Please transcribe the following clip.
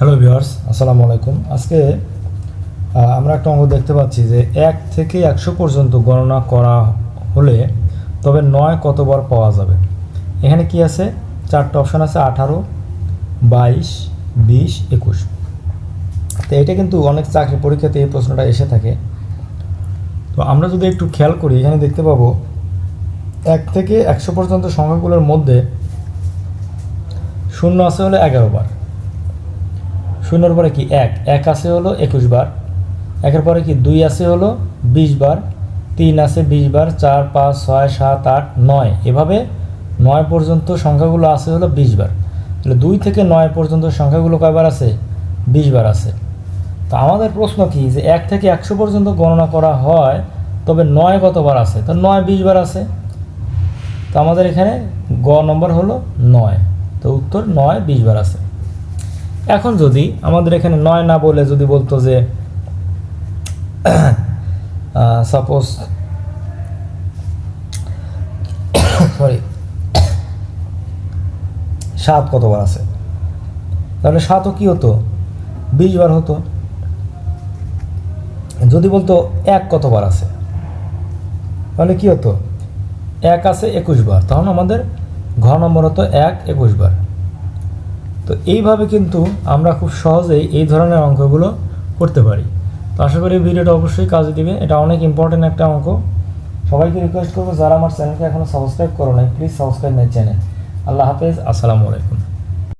Hello viewers আসসালামু আলাইকুম আজকে আমরা একটা অঙ্ক দেখতে পাচ্ছি যে এক থেকে একশো পর্যন্ত গণনা করা হলে তবে নয় কতবার পাওয়া যাবে? এখানে কি আছে? চারটা অপশান আছে, আঠারো, বাইশ, বিশ, একুশ। তো এটা কিন্তু অনেক চাকরি পরীক্ষাতে এই প্রশ্নটা এসে থাকে। তো আমরা যদি একটু খেয়াল করি, এখানে দেখতে পাবো, এক থেকে একশো পর্যন্ত সংখ্যাগুলোর মধ্যে শূন্য আছে হলে এগারো বার। শূন্যর পরে কি এক? এক আছে হলো একুশ বার। একের পরে কি দুই আছে হলো বিশ বার? তিন আছে বিশ বার, চার, পাঁচ, ছয়, সাত, আট, নয়। এভাবে নয় পর্যন্ত সংখ্যাগুলো আছে হলো বিশ বার। তাহলে দুই থেকে নয় পর্যন্ত সংখ্যাগুলো কয়বার আছে? বিশ বার আছে। তো আমাদের প্রশ্ন কি যে এক থেকে একশো পর্যন্ত গণনা করা হয়, তবে নয় কতবার আছে? তো নয় বিশ বার আছে। তো আমাদের এখানে গ নম্বর হলো নয়। তো উত্তর নয়, বিশ বার আছে। এখন যদি আমাদের এখানে নয় না বলে যদি বলতো যে সাপোজ সরি সাত কতবার আছে? তাহলে সাতও কি হতো? বিশ বার হতো। যদি বলতো এক কতবার আছে? তাহলে কি হতো? এক আছে একুশ বার। তখন আমাদের ঘ নম্বর হতো এক একুশ বার। তো এইভাবে কিন্তু আমরা খুব সহজেই এই ধরনের অঙ্কগুলো করতে পারি। তো আশা করি ভিডিওটা অবশ্যই কাজে দিবে। এটা অনেক ইম্পর্টেন্ট একটা অঙ্ক। সবাইকে রিকোয়েস্ট করব, যারা আমার চ্যানেলকে এখনও সাবস্ক্রাইব করো নাই প্লিজ সাবস্ক্রাইব মাই চ্যানেল আল্লাহ হাফেজ, আসসালামু আলাইকুম।